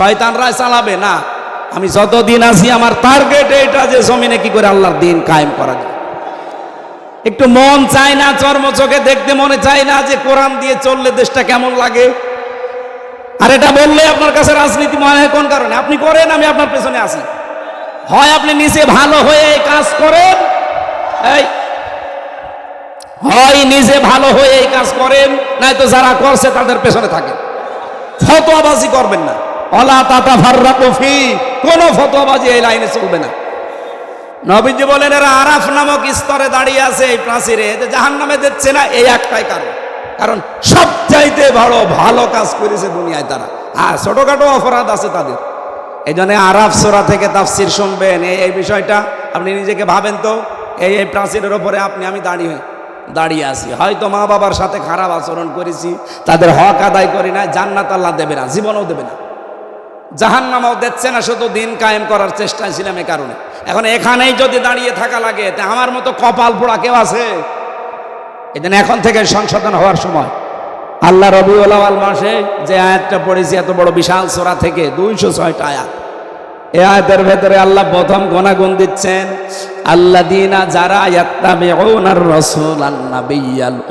শয়তানরাই চালাবে? না। আমি যতদিন আছি, আমার টার্গেট এটা যে জমিনে কি করে আল্লাহর দিন কায়েম করা যায়। একটু মন চায় না, চর্ম চোখে দেখতে মনে চায় না যে কোরআন দিয়ে চললে দেশটা কেমন লাগে। আর এটা বললে আপনার কাছে রাজনীতি মনে হয় কোন কারণে? আপনি করেন, আমি আপনার পেছনে আসি হয় আপনি নিজে ভালো হয়ে এই কাজ করেন, এই। হয় নিজে ভালো হয়ে এই কাজ করেন নয়তো যারা করছে তাদের পেছনে থাকেন ফতোয়াবাজি করবেন না। অলা তাতা ভার্রা কফি কোনো ফতোয়াবাজি এই লাইনে চলবে না। নবীজি বলেন, এরা আরাফ নামক স্তরে দাঁড়িয়ে আছে এই প্রাচীরে জাহান নামে দিচ্ছে না, এই একটাই কারণ। কারণ সবচাইতে বড় ভালো কাজ করেছে দুনিয়ায় তারা। আর ছোটখাটো অপরাধ আছে তাদের। এই জন্য আরাফ সোরা থেকে তাফসির শুনবেন। এই এই বিষয়টা আপনি নিজেকে ভাবেন তো, এই এই প্রাচীরের ওপরে আপনি, আমি দাঁড়িয়ে দাঁড়িয়ে আছি। হয়তো মা বাবার সাথে খারাপ আচরণ করেছি, তাদের হক আদায় করি না জান্নাত আল্লাহ দেবে না, জীবনও দেবে না। জাহান নামাও দিচ্ছে না, শুধু দিন কায়েম করার চেষ্টায় ছিলাম এ কারণে। এখন এখানেই যদি দাঁড়িয়ে থাকা লাগে, তা আমার মতো কপাল পোড়া কেউ আছে? জন্য এখন থেকে সংশোধন হওয়ার সময়। আল্লাহ রবিউল আওয়াল মাসে যে আয়াতটা পড়েছি, এত বড় বিশাল সোরা থেকে দুইশো ছয়টা আয়াত। এ আয়াতের ভেতরে আল্লাহ প্রথম গুণাগুণ দিচ্ছেন আল্লাহ দিনা যারা রাসূল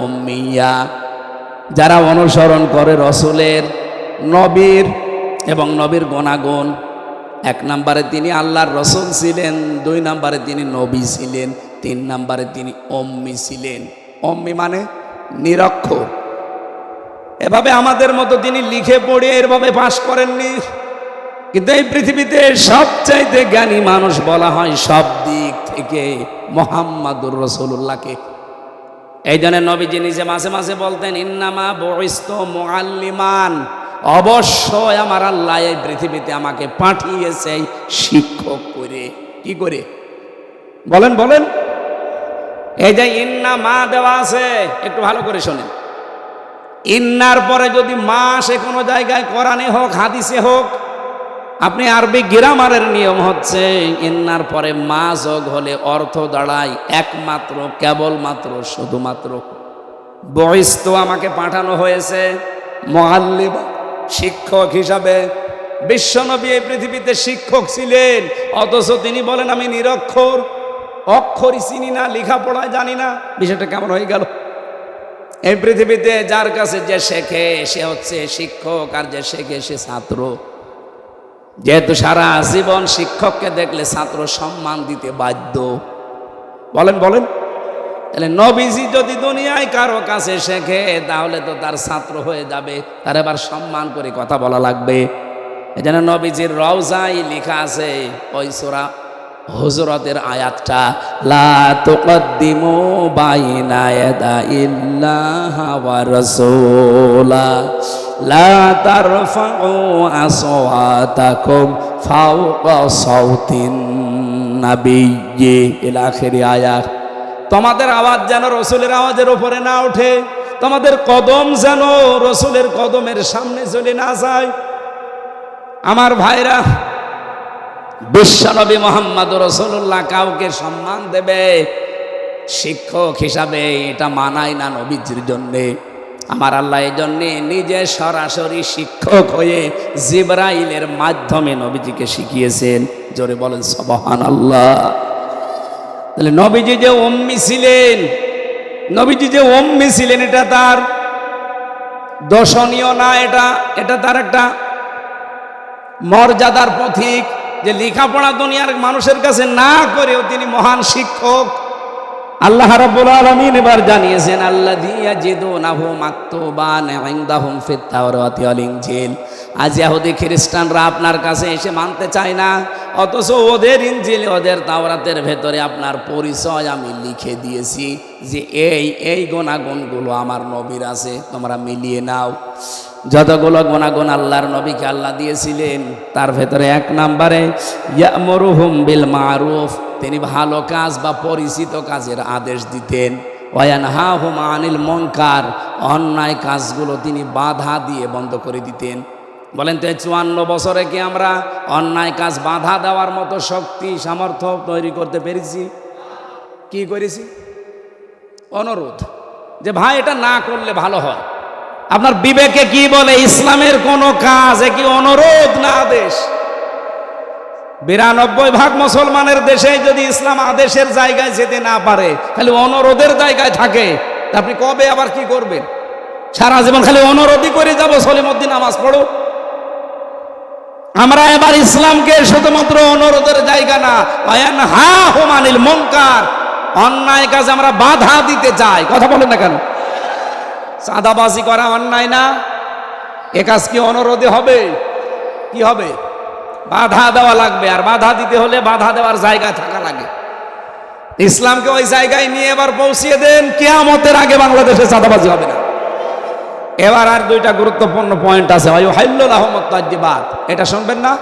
উম্মিয়া, যারা অনুসরণ করে রসুলের নবীর এবং নবীর গুণাগুণ। এক নম্বরে তিনি আল্লাহর রসুল ছিলেন, দুই নম্বরে তিনি নবী ছিলেন, তিন নম্বরে তিনি অম্মি ছিলেন। অম্মি মানে নিরক্ষর। এভাবে আমাদের মতো তিনি লিখে পড়ে এরভাবে পাশ করেননি। কিন্তু এই পৃথিবীতে সবচাইতে জ্ঞানী মানুষ বলা হয় সব দিক থেকে মোহাম্মদুর রসুল্লাহকে এই জন্য নবীজি নিজে মাঝে মাঝে বলতেন, ইন্নামা বরিস্ত মোয়াল্লিমান অবশ্যই আমার আল্লাহ এই পৃথিবীতে আমাকে পাঠিয়েছে শিক্ষক করে। কি করে? বলেন বলেন। এই যে ইন্না মা দেওয়া আছে, একটু ভালো করে শোনেন। ইন্নার পরে যদি মা সে কোনো জায়গায়, কোরআনে হোক, হাদিসে হোক, আপনি আরবি গ্রামারের নিয়ম হচ্ছে, ইন্নার পরে মা যোগ হলে অর্থ দাঁড়ায় একমাত্র, কেবলমাত্র, শুধুমাত্র। বয়স তো আমাকে পাঠানো হয়েছে মহাল্লিম শিক্ষক হিসাবে বিশ্বনবী এই পৃথিবীতে শিক্ষক ছিলেন, অথচ তিনি বলেন, আমি নিরক্ষর অক্ষরই চিনি না, লেখাপড়ায় জানি না। বিষয়টা কেমন হয়ে গেল? এই পৃথিবীতে যার কাছে যে শেখে, সে হচ্ছে শিক্ষক, আর যে শেখে, সে ছাত্র। যেহেতু সারা জীবন শিক্ষককে দেখলে ছাত্র সম্মান দিতে বাধ্য। বলেন বলেন। তাহলে নবীজি যদি দুনিয়ায় কারও কাছে শেখে, তাহলে তো তার ছাত্র হয়ে যাবে। তার এবার সম্মান করে কথা বলা লাগবে। এই জন্য নবীজির রওজাই লেখা আছে ওই সোরা হুজরতের আয়াতটা, লা সাউতিন আয়াত। তোমাদের আওয়াজ যেন রসুলের আওয়াজের ওপরে না ওঠে, তোমাদের কদম যেন রসুলের কদমের সামনে চলে না যায়। আমার ভাইরা, বিশ্বনবী মোহাম্মদ রসুল্লাহ কাউকে সম্মান দেবে শিক্ষক হিসাবে এটা মানায় না নবীজির জন্যে। আমার আল্লাহ এই জন্যে নিজে সরাসরি শিক্ষক হয়ে জিব্রাইলের মাধ্যমে নবীজিকে শিখিয়েছেন। জোরে বলেন সবহান আল্লাহ তাহলে নবীজি যে অম্মি ছিলেন, নবীজি যে অম্মি ছিলেন, এটা তার দর্শনীয় না, এটা এটা তার একটা মর্যাদার পথিক যে লেখাপড়া দুনিয়ার মানুষের কাছে না করেও তিনি মহান শিক্ষক। আল্লাহ রাব্বুল আলামিন এবার জানিয়েছেন আল্লাযী ইয়াজিদুনাহু মাকতুবান ইনদাহুম ফিত তাওরাতি ওয়াল ইনজিল। আজ ইহুদি খ্রিস্টানরা আপনার কাছে এসে মানতে চায় না, অথচ ওদের ইনজিল, ওদের তাওরাতের ভেতরে আপনার পরিচয় আমি লিখে দিয়েছি যে এই এই গুণাগুণগুলো আমার নবীর আছে, তোমরা মিলিয়ে নাও। যতগুলো গুণাগুণ আল্লাহর নবীকে আল্লাহ দিয়েছিলেন, তার ভেতরে এক নম্বরে, ইয়ামরুহুম বিল মারুফ। তিনি ভালো কাজ বা পরিচিত কাজের আদেশ দিতেন। ওয়ান হা হুম আনিল মঙ্কার অন্যায় কাজগুলো তিনি বাধা দিয়ে বন্ধ করে দিতেন। বলেন তো চুয়ান্ন বছরে কি আমরা অন্যায় কাজ বাধা দেওয়ার মতো শক্তি, সামর্থ্য তৈরি করতে পেরেছি? কি করেছি? অনুরোধ যে ভাই, এটা না করলে ভালো হয়। আপনার বিবেকে কি বলে, ইসলামের কোন কাজ কি অনুরোধ না আদেশ? বিরানব্বই ভাগ মুসলমানের দেশে যদি ইসলাম আদেশের জায়গায় যেতে না পারে, খালি অনুরোধের জায়গায় থাকে আপনি কবে আবার কি করবেন? সারা জীবন খালি অনুরোধই করে যাব, সলিমুদ্দিন নামাজ পড়ো। আমরা এবার ইসলামকে শুধুমাত্র অনুরোধের জায়গা না হা হোমানিল মঙ্কার অন্যায় কাজে আমরা বাধা দিতে চাই। কথা বলেন না কেন? চাঁদাবাজি করা অন্যায় না। এ কাজ কি অনুরোধে হবে? কি হবে? বাধা দেওয়া লাগবে, আর বাধা দিতে হলে বাধা দেওয়ার জায়গা থাকা লাগে। ইসলামকে ওই জায়গায় নিয়ে এবার পৌঁছিয়ে দেন, কেয়ামতের আগে বাংলাদেশে চাঁদাবাজি হবে না। এবার আর দুইটা গুরুত্বপূর্ণ পয়েন্ট আছে ভাই হাইল্লুল আহমদ তাজ্জিবাদ এটা শুনবেন না?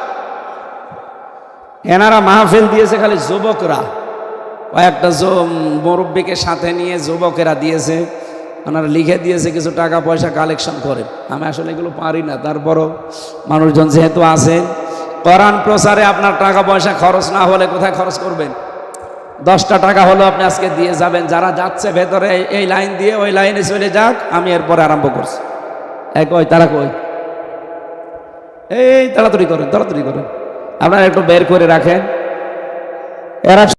এনারা মাহফিল দিয়েছে খালি যুবকরা। কয়েকটা মুরব্বীকে সাথে নিয়ে যুবকেরা দিয়েছে। ওনারা লিখে দিয়েছে কিছু টাকা পয়সা কালেকশন করে। আমি আসলে এগুলো পারি না। তারপরও মানুষজন যেহেতু আছেন কোরআন প্রচারে আপনার টাকা পয়সা খরচ না হলে কোথায় খরচ করবেন? দশটা টাকা হলো আপনি আজকে দিয়ে যাবেন, যারা যাচ্ছে ভেতরে, এই- লাইন দিয়ে ওই লাইনে চলে যাক, আমি এরপরে আরম্ভ করছি। এক ওই তারা কই? এই তাড়াতাড়ি করেন তাড়াতাড়ি করেন। আপনারা একটু বের করে রাখেন। এরা